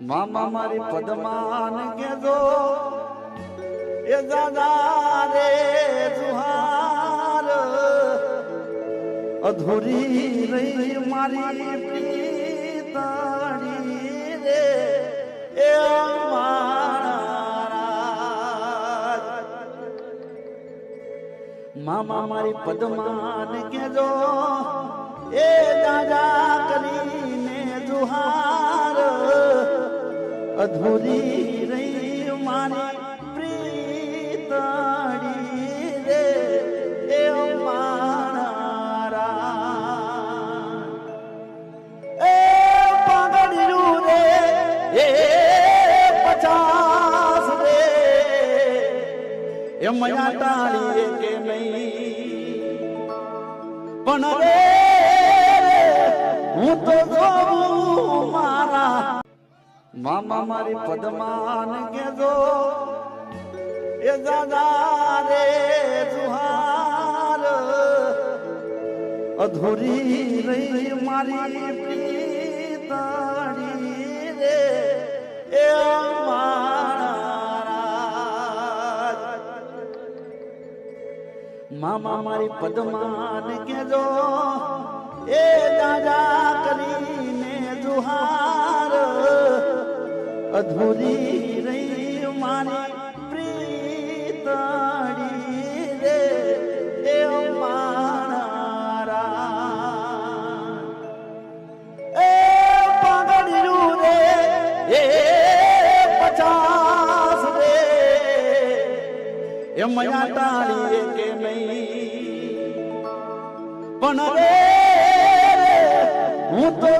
મામા મારી પદમાન કેજો એ દાદા રે જુહાર, અધૂરી રહી મારી પ્રીતાણી રે, એ. મામા મારી પદમાન કેજો એ અધૂરી રહી મારી પ્રીતડી રે, એ મારા. એ પાગડ્યું રે, એ પચાસ રે એ મયા ટાળીએ કે નહીં પણ રે હું તો મામા મારી પદમાન કેજો એ દાદા રે જુહાર, અધૂરી રહી મારી પ્રીતડી રે, એ. મામા મારી પદમાન કેજો એ દાદા કરીને જુહાર અધૂરી રહી મારી પ્રીતડી રે, એ મારા. એ પાગડ્યું રે, એ પચાસ રે એ મયા ટાળીએ કે નહીં પણ રે હું તો